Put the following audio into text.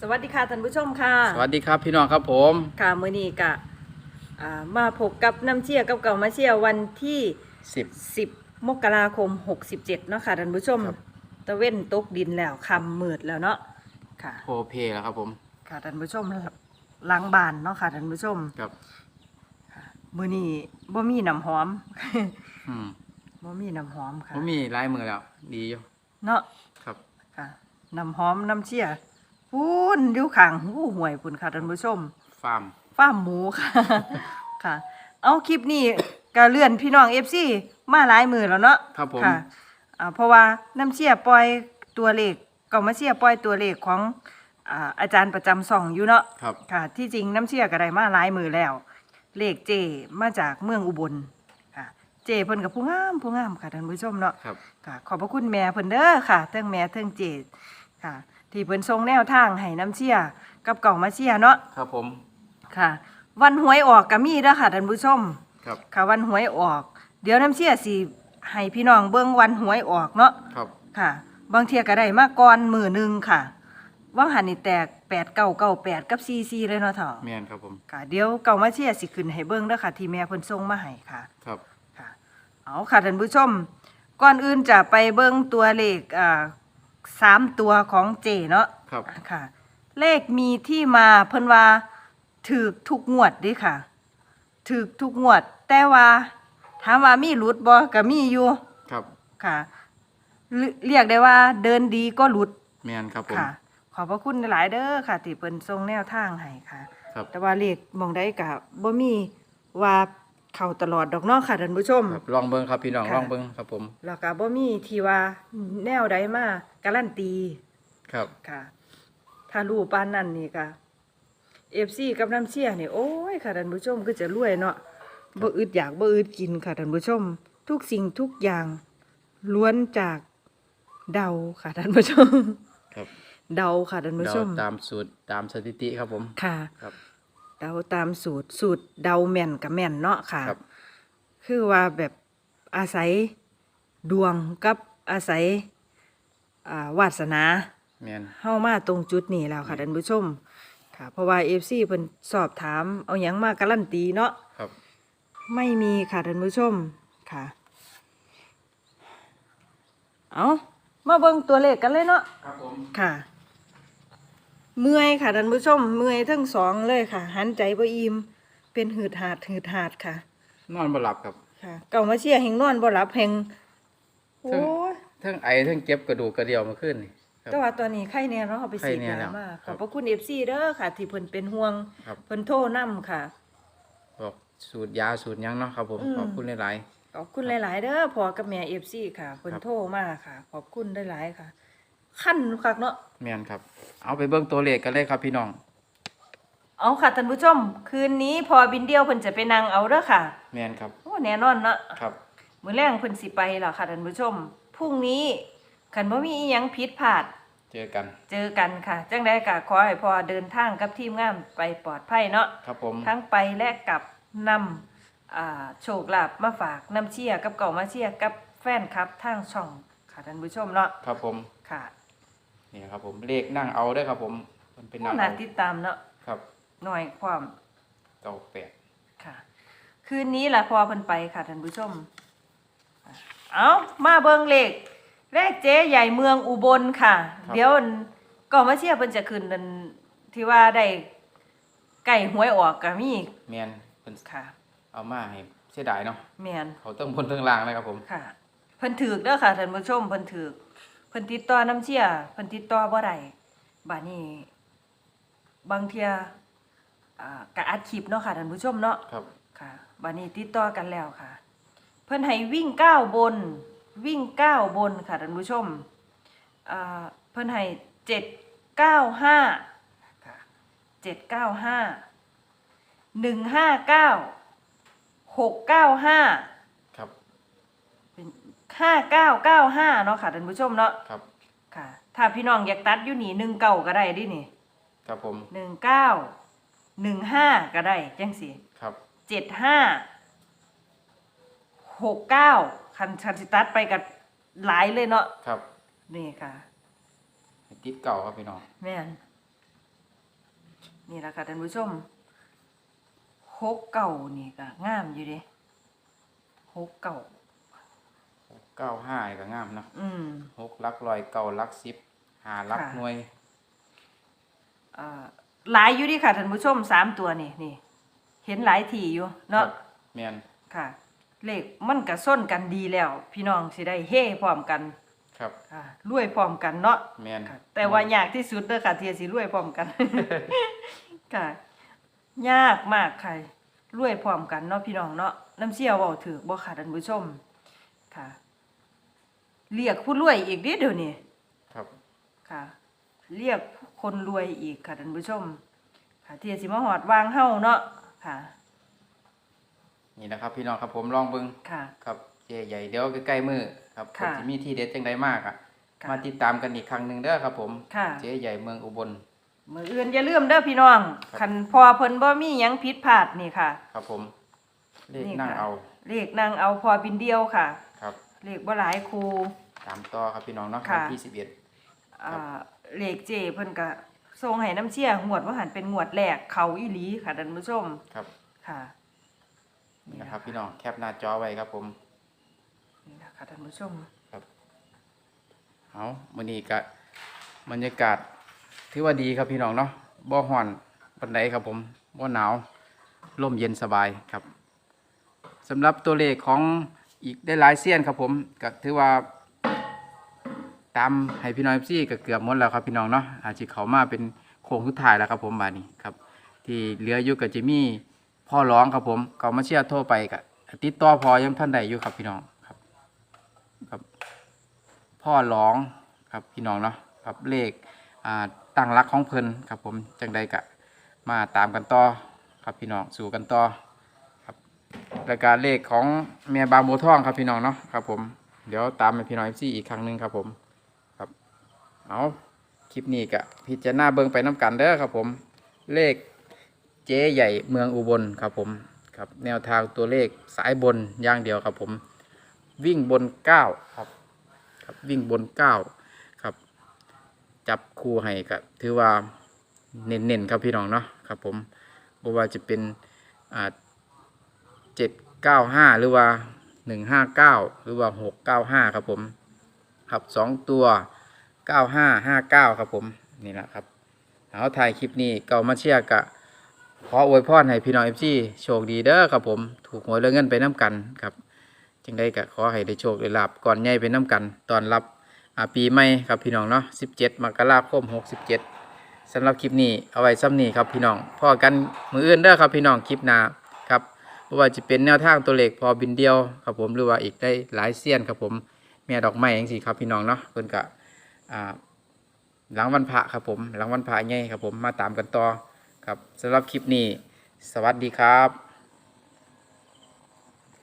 สวัสดีค่ะท่านผู้ชมค่ะ สวัสดีครับพี่น้องครับผมค่ะมื้อนี้กะอ่ามาพบกับน้ำเชี่ยกับเก่ามาเชี่ยวันที่ 10 10 มกราคม 67เนาะค่ะท่านผู้ชมครับตะเว้นตกดินแล้วคำมืดแล้วเนาะค่ะโพเพแล้วครับผมค่ะท่านผู้ชมล้างบานเนาะค่ะท่านผู้ชมครับมื้อนี้บ่มีน้ำหอมอืมบ่มีน้ำหอมค่ะผมมีลายมือแล้ว ดีอยู่เนาะครับค่ะน้ำหอมน้ำเชี่ย พูนอยู่ข้างหูห่วยพุ่นค่ะท่านผู้ชม ฟาร์มฟ้าร์มหมูค่ะ ค่ะ เอาคลิปนี้ก็เลื่อนพี่น้องเอฟซีมาหลายมือแล้วเนาะครับผม ค่ะอ่าเพราะว่าน้ำเชี่ยปล่อยตัวเลขก็มาเชี่ยปล่อยตัวเลขของอ่าอาจารย์ประจำส่องอยู่เนาะครับ ค่ะ ที่จริงน้ำเชี่ยก็ได้มาหลายมือแล้ว เลขเจมาจากเมืองอุบลค่ะ เจเพิ่นกับผู้งามผู้งามค่ะท่านผู้ชมเนาะ ครับ ค่ะขอบพระคุณแม่เพิ่นเด้อค่ะเทั้งแม่เทั้งเจดค่ะ ที่เพิ่นทรงแนวทางให้น้ำเชี่ยกับเก่ามาเชี่ยเนาะครับผม ค่ะ วันหวยออกก็มีเด้อค่ะท่านผู้ชมครับ ค่ะวันหวยออก เดี๋ยวน้ำเชี่ยสิให้พี่น้องเบิ่งวันหวยออกเนาะครับ ค่ะ บางเที่ยก็ได้มาก่อนมือหนึงค่ะ ว่างหันนี่แตก8998กับ44เลยเนาะเถาะแมนครับผม ค่ะ เดี๋ยวเก่ามาเชี่ยสิขึ้นให้เบิ่งเด้อค่ะที่แม่เพิ่นส่งมาให้ค่ะ ครับ ค่ะเอาค่ะท่านผู้ชม ก่อนอื่นจะไปเบิ้งตัวเลขอ่า สามตัวของเจเนาะครับค่ะ เลขมีที่มาเพิ่นว่าถือทุกงวดเดิค่ะถือทุกงวด แต่ว่าถามว่ามีหลุดบ่ก็มีอยู่ครับค่ะเรีเรียกได้ว่าเดินดีก็หลุดแมนครับผม ค่ะ ขอบพระคุณหลายๆเด้อค่ะที่เพิ่นทรงแนวทางให้ค่ะ ครับ แต่ว่าเลขหมองได้กะบ่มีว่า เข้าตลอดดอกเนาะค่ะท่านผู้ชม ครับลองเบิ้งครับพี่น้องค่ะ ลองเบิ้งครับผมแล้วก็บ่มีที่ว่าแนวใดมาการันตี ครับ ค่ะ ถ้ารู้ปานนั้นนี่ก็ FC กับน้ำเชี่ยนี่โอ้ยค่ะท่านผู้ชมก็จะรวยเนาะบ่อึดอยากบ่อึดกินค่ะท่านผู้ชม ทุกสิ่งทุกอย่างล้วนจากเดาค่ะท่านผู้ชม ครับ เดาค่ะท่านผู้เดาชมตามสูตรตามสถิติครับผม ค่ะ ครับ เดาตามสูตรสูตรเดาแม่นกับแม่นเนาะค่ะ ครับ คือว่าแบบอาศัยดวงกับอาศัยอ่าวาสนา แมน เฮามาตรงจุดนี้แล้วค่ะท่านผู้ชม ค่ะ เพราะว่า FC เพิ่นสอบถามเอาหยังมาการันตีเนาะครับ ไม่มีค่ะท่านผู้ชมค่ะ เอามาเบิ่งตัวเลขกันเลยเนาะครับผม ค่ะ เมื่อยค่ะท่านผู้ชมเมื่อยทั้งสองเลยค่ะ หันใจบ่อิ่มเป็นหืดหาดหืดหาดค่ะ นอนบ่หลับครับค่ะ เก่ามาเชียร์แห่งนอนบ่หลับแห่งโอ้ยทั้งไอทั้งเจ็บกระดูกกระเดี่ยวมาขึ้นนี่ครับแต่ว่าตอนนี้ไข้แน่เนาะเอาไปฉีดไข้แน่ยาแล้วมาขครัอบบพระคุณเอฟซีเด้อค่ะ ที่เพิ่นเป็นห่วงครับ เพิ่นโทรนํค่ะ บอกสูตรยาสูตรหยังเนาะครับผมอืม ขอบคุณหลาย ขอบคุณหลาย ๆ เด้อพ่อกับแม่เอฟซีค่ะเพิ่นครับ โทรมาค่ะ ขอบคุณหลายๆค่ะ ขั้นคักเนาะๆแมนครับ เอาไปเบิ่งตัวเลขกันเลยครับพี่น้อง เอาค่ะท่านผู้ชม คืนนี้พอบินเดียวเพิ่นจะไปนั่งเอาเด้อค่ะ แมนครับ โอ้แน่นอนเนาะครับ มื้อแรงเพิ่นสิไปแล้วค่ะท่านผู้ชม พรุ่งนี้คันบ่มีอีหยังผิดพลาด เจอกัน เจอกันค่ะ จังได้ก็ขอให้พอเดินทางกับทีมงานไปปลอดภัยเนาะ ครับผม ทั้งไปและกลับนำอ่าโชคลาภมาฝากน้ำเชียร์กับเก่ามาเชียร์กับแฟนครับทางช่องค่ะท่านผู้ชมเนาะ ครับผม ค่ะ นี่ครับ ผมเลขนั่งเอาได้อครับ ผมมันเป็นนั่งน่าเอาติดตามเนาะครับหน่อยความเก้าแปดค่ะ คืนนี้ล่ะพอเพิ่นไปค่ะท่านผู้ชม เอามาเบิ่งเลขเลขเจ๊ใหญ่เมืองอุบลค่ะ เดี๋ยวอันก่อนมาเชียร์เพิ่นจะขึ้นอันที่ว่าได้ไก่หวยออกก็มีแมนเป็นค่ะ เอามาให้เสียดายเนาะแม่นเขาต้องบนเรื่องล่างเลยครับผมค่ะเพิ่นถือกเด้อค่ะท่านผู้ชมเพิ่นถือก เพิ่นติดต่อน้ำเชี่ยเพิ่นติดต่อบ่ได้บัดนี้ บางเที่ยอ่ากะอัดคลิปเนาะค่ะท่านผู้ชมเนาะครับค่ะบัดนี้ติดต่อกันแล้วค่ะ เพิ่นให้วิ่งก้าวบน วิ่งก้าวบนค่ะท่านผู้ชมอ่าเพิ่นให้เจ็ดเก้าห้าค่ะเจ็ดเก้าห้าหนึ่งห้าเก้าหกเก้าห้าครับเป็น ห้าเก้าเก้าห้าเนาะค่ะท่านผู้ชมเนาะครับ ค่ะ ถ้าพี่น้องอยากตัดอยู่นี่หนึ่งเก้าก็ได้ดินี่ครับผมหนึ่งเก้าหนึ่งห้าก็ได้จังสิครับเจ็ดห้าหกเก้าคันคันสิตัดไปกับหลายเลยเนาะครับนี่ค่ะ ติดเก่าครับพี่น้องแม่นนี่แหละค่ะท่านผู้ชมหกเก่านี่ก็งามอยู่เด้หกเก่า เก้าห้าก็งามเนาะอืม หกลักลอยเก้าลักสิบหาลักค่ะ หน่วยอ่าหลายอยู่เดิค่ะท่านผู้ชมสามตัวนี่นี่ เห็นหลายทีอยู่ครัเนาะ บแม่นค่ะ เลขมันก็ส้นกันดีแล้ว พี่น้องสิได้เฮ่พร้อมกันครับค่ะรวยพร้อมกันเนาะแม่นค่ะแต่ว่ายากที่สุดเด้อค่ะที่จะสิรวยพร้อมกัน ค่ะ ยากมากค่ะรวยพร้อมกันเนาะพี่น้องเนาะน้ำเชี่ยวเว้าถือบ่ค่ะท่านผู้ชม ค่ะ เรียกผู้รวยอีกเดิเดี๋ยวนี้ครับ ค่ะ เรียกคนรวยอีกค่ะท่านผู้ชม ค่ะที่จะสิมาหอดวางเฮาเนาะค่ะ นี่นะครับ พี่น้องครับผมลองเบิ่งค่ะ ครับเจใหญ่เดี๋ยวใกล้ๆมือครับค่ะเพิ่นสิมีที่เด็ดจังใดมากอะค่ะ มาติดตามกันอีกครั้งหนึ่งเด้อครับ ผมค่ะ เจ๊ใหญ่เมืองอุบล มืออื่นอย่าลืมเด้อพี่น้องครับ คันพอเพิ่นบ่มีหยังผิดพลาดนี่ค่ะ ครับผมเลขนี่นั่งค่ะ เอา เลขนางเอาพอบินเดียวค่ะครับ เลขบ่หลายครู ตามต่อครับพี่น้องเนาะค่ะ วันที่สิบเอ็ด อ่าเลขเจเพิ่นก็ส่งให้น้ำเชี่ยงวดว่าหันเป็นงวดแรกเขาอีหลีค่ะท่านผู้ชมครับ ค่ะนี่นะครับพี่น้องแคปหน้าจอไว้ครับผม นี่นะคะท่านผู้ชม เอามื้อนี้ก็บรรยากาศถือว่าดีครับพี่น้องเนาะบ่ฮ้อนปานใดครับผมบ่หนาวลมเย็นสบายครับสำหรับตัวเลขของ อีกได้หลายเซียนครับผมก็ถือว่าตามให้พี่น้องซี่ก็เกือบหมดแล้วครับพี่น้องเนาะอาจจะเขามาเป็นโค้งสุดท้ายแล้วครับผมบานี้ครับ ที่เหลืออยู่กับจิมี่พ่อร้องครับผมเขามาเชียร์โทรไปกับติดต่อพอยังท่านใดอยู่ครับพี่น้องครับครับ พ่อร้องครับพี่น้องเนาะครับเลขอ่าตั้งรักของเพิ่นครับผมจังใดกะมาตามกันต่อครับพี่น้องสู่กันต่อ รายการเลขของเมียบางโบวทองครับพี่น้องเนาะครับผมเดี๋ยวตามให้พี่น้องเอฟซีอีกครั้งหนึ่งครับผมครับเอาคลิปนี้กะพิจารณาเบิ่งไปน้กันเด้อครับผมเลขเจ๊ใหญ่เมืองอุบลครับผมครับแนวทางตัวเลขสายบนอย่างเดียวครับผม วิ่งบนเก้าครับครับวิ่งบนเก้าครับ จับคู่ให้กับถือว่าเน้นๆครับพี่น้องเนาะครับผมบ่ว่าจะเป็นอ่า เจ็ดเก้าห้าหรือว่าหนึ่งห้าเก้าหรือว่าหกเก้าห้าครับผมครับสองตัวเก้าห้าห้าเก้าครับผมนี่แหละครับเอาถ่ายคลิปนี้เก่ามาเชียร์กะขออวยพรให้พี่น้องเอฟซีโชคดีเด้อครับผม ถูกหวยเรื่องเงินไปน้ำกันครับ จึงได้ก็ขอให้ได้โชคได้ลาบก่อนใหญ่ไปน้ำกันตอนรับปีใหม่ครับพี่น้องเนาะ17มกราคม67สำหรับคลิปนี้เอาไว้ซ้ำนี้ครับพี่น้องพอกันมืออื่นเด้อครับพี่น้องคลิปหน้า ว่าจะเป็นแนวทางตัวเลขพอบินเดียวครับผมหรือว่าอีกได้หลายเสี้ยนครับผมเมียดอกไม้เองสิครับพี่น้องเนาะเพิ่นกะหลังวันพระครับผม หลังวันพระไงครับผมมาตามกันต่อครับสำหรับคลิปนี้ สวัสดีครับ